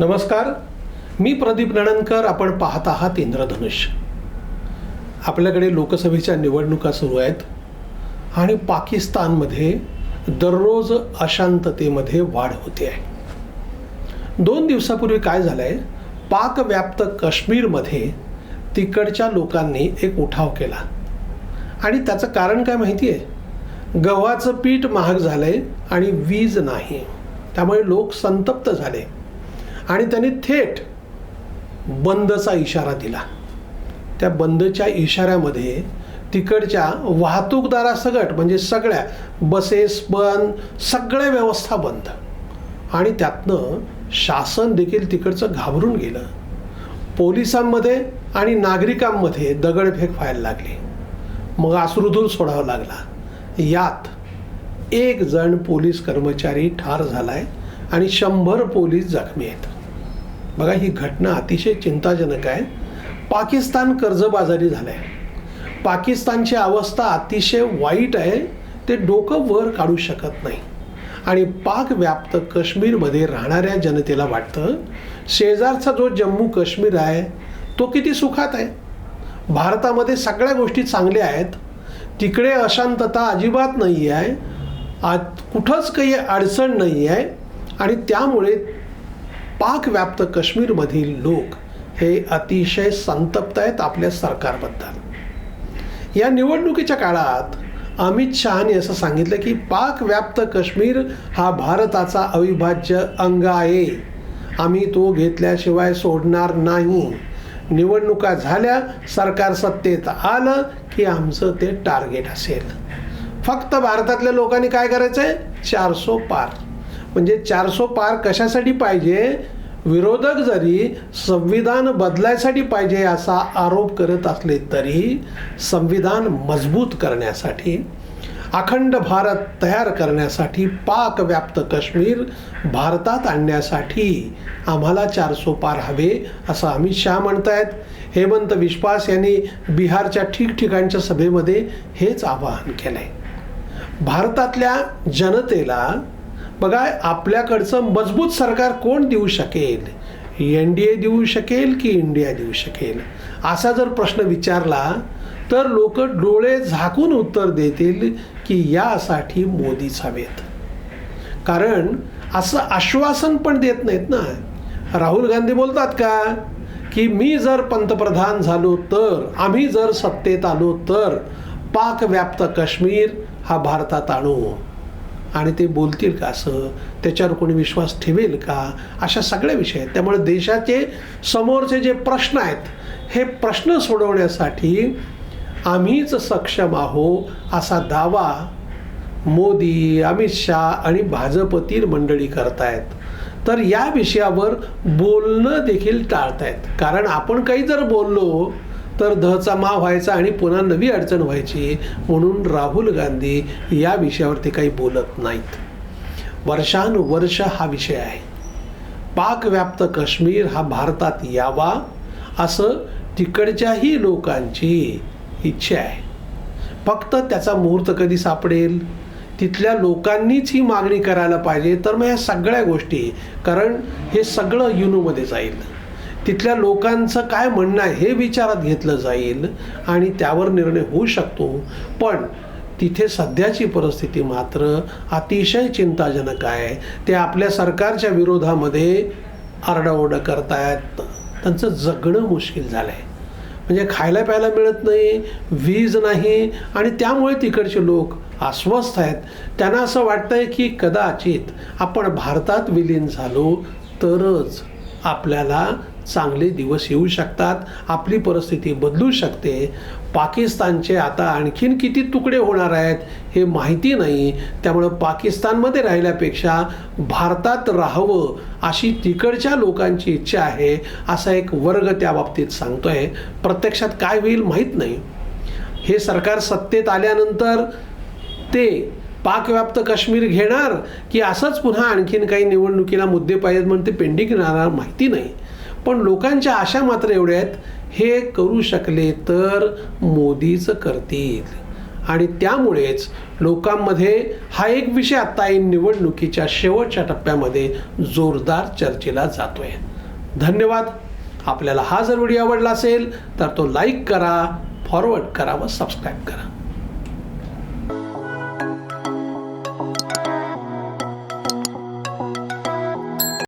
नमस्कार. मी प्रदीप नणनकर आपण पाहत आहात इंद्रधनुष्य आपल्याकडे लोकसभेच्या निवडणुका सुरू आहेत आणि पाकिस्तानमध्ये दररोज अशांततेमध्ये वाढ होते आहे. दोन दिवसापूर्वी काय झालं आहे पाकव्याप्त काश्मीरमध्ये तिकडच्या लोकांनी एक उठाव केला. आणि त्याचं कारण काय माहिती आहे? गव्हाचं पीठ महाग झालं आहे आणि वीज नाही. त्यामुळे लोक संतप्त झाले. आणि त्यांनी थेट बंदचा इशारा दिला. त्या बंदच्या इशाऱ्यामध्ये तिकडच्या वाहतूकदारासकट म्हणजे सगळ्या बसेस बंद सगळ्या व्यवस्था बंद. आणि त्यातनं शासन देखील तिकडचं घाबरून गेलं. पोलिसांमध्ये आणि नागरिकांमध्ये दगडफेक व्हायला लागली. मग अश्रुधूर सोडावा लागला. यात एक जण पोलीस कर्मचारी ठार झालाय आणि शंभर पोलीस जखमी आहेत. बघा ही घटना अतिशय चिंताजनक आहे. पाकिस्तान कर्जबाजारी झालं आहे पाकिस्तानची अवस्था अतिशय वाईट आहे. ते डोकं वर काढू शकत नाही. आणि पाक व्याप्त काश्मीरमध्ये राहणाऱ्या जनतेला वाटतं शेजारचा जो जम्मू काश्मीर आहे तो किती सुखात आहे. भारतामध्ये सगळ्या गोष्टी चांगल्या आहेत. तिकडे अशांतता अजिबात नाही आहे आत कुठंच काही अडचण नाही आहे आणि त्यामुळे पाक व्याप्त काश्मीरमधील लोक हे अतिशय संतप्त आहेत आपल्या सरकारबद्दल. या निवडणुकीच्या काळात अमित शहाने असं सांगितलं की पाक व्याप्त काश्मीर हा भारताचा अविभाज्य अंग आहे. आम्ही तो घेतल्याशिवाय सोडणार नाही. निवडणुका झाल्या सरकार सत्तेत आलं की आमचं ते टार्गेट असेल. फक्त भारतातल्या लोकांनी काय करायचं आहे चारसो पार. म्हणजे चारसो पार कशासाठी पाहिजे? विरोधक जरी संविधान बदलायसाठी पाहिजे असा आरोप करत असले तरी संविधान मजबूत करण्यासाठी अखंड भारत तयार करण्यासाठी पाक व्याप्त काश्मीर भारतात आणण्यासाठी आम्हाला चारसो पार हवे असं अमित शहा म्हणतायत. हेमंत विश्वास यांनी बिहारच्या ठिकठिकाणच्या सभेमध्ये हेच आवाहन केलं आहे भारतातल्या जनतेला बघा आपल्याकडचं मजबूत सरकार कोण देऊ शकेल? एन डी ए देऊ शकेल की इंडिया देऊ शकेल? असा जर प्रश्न विचारला तर लोक डोळे झाकून उत्तर देतील की यासाठी मोदीच हवेत. कारण असं आश्वासन पण देत नाहीत ना. राहुल गांधी बोलतात का की मी जर पंतप्रधान झालो तर आम्ही जर सत्तेत आलो तर पाकव्याप्त काश्मीर हा भारतात आणू. आणि ते बोलतील का असं? त्याच्यावर कोणी विश्वास ठेवेल का? अशा सगळ्या विषय आहेत. त्यामुळे देशाचे समोरचे जे प्रश्न आहेत हे प्रश्न सोडवण्यासाठी आम्हीच सक्षम आहो असा दावा मोदी अमित शाह आणि भाजपतील मंडळी करतायत. तर या विषयावर बोलणं देखील टाळतायत. कारण आपण काही जर बोललो तर दहचा मा व्हायचा आणि पुन्हा नवी अडचण व्हायची म्हणून राहुल गांधी या विषयावरती काही बोलत नाहीत. वर्षानुवर्ष हा विषय आहे. पाकव्याप्त काश्मीर हा भारतात यावा असं तिकडच्याही लोकांची इच्छा आहे. फक्त त्याचा मुहूर्त कधी सापडेल? तिथल्या लोकांनीच ही मागणी करायला पाहिजे तर मग ह्या सगळ्या गोष्टी कारण हे सगळं युनोमध्ये जाईल. तिथल्या लोकांचं काय म्हणणं आहे हे विचारात घेतलं जाईल आणि त्यावर निर्णय होऊ शकतो. पण तिथे सध्याची परिस्थिती मात्र अतिशय चिंताजनक आहे. ते आपल्या सरकारच्या विरोधामध्ये आरडाओरडा करतायत. त्यांचं जगणं मुश्किल झालं आहे म्हणजे खायला प्यायला मिळत नाही वीज नाही आणि त्यामुळे तिकडचे लोक अस्वस्थ आहेत. त्यांना असं वाटतंय की कदाचित आपण भारतात विलीन झालो तरच आपल्याला चांगले दिवस येऊ शकतात आपली परिस्थिती बदलू शकते. पाकिस्तानचे आता आणखीन किती तुकडे होणार आहेत हे माहिती नाही. त्यामुळं पाकिस्तानमध्ये राहिल्यापेक्षा भारतात राहावं अशी तिकडच्या लोकांची इच्छा आहे असा एक वर्ग त्या बाबतीत सांगतो आहे प्रत्यक्षात काय होईल माहीत नाही. हे सरकार सत्तेत आल्यानंतर ते पाकव्याप्त काश्मीर घेणार की असंच पुन्हा आणखीन काही निवडणुकीला मुद्दे पाहिजेत म्हणून ते पेंडिंग राहणार माहिती नाही. पण लोकांच्या आशा मात्र एवढ्या आहेत हे करू शकले तर मोदीच करतील. आणि त्यामुळेच लोकांमध्ये हा एक विषय आत्ता निवडणुकीच्या शेवटच्या टप्प्यामध्ये जोरदार चर्चेला जातोय. धन्यवाद. आपल्याला हा जर व्हिडिओ आवडला असेल तर तो लाईक करा फॉरवर्ड करा व सबस्क्राईब करा.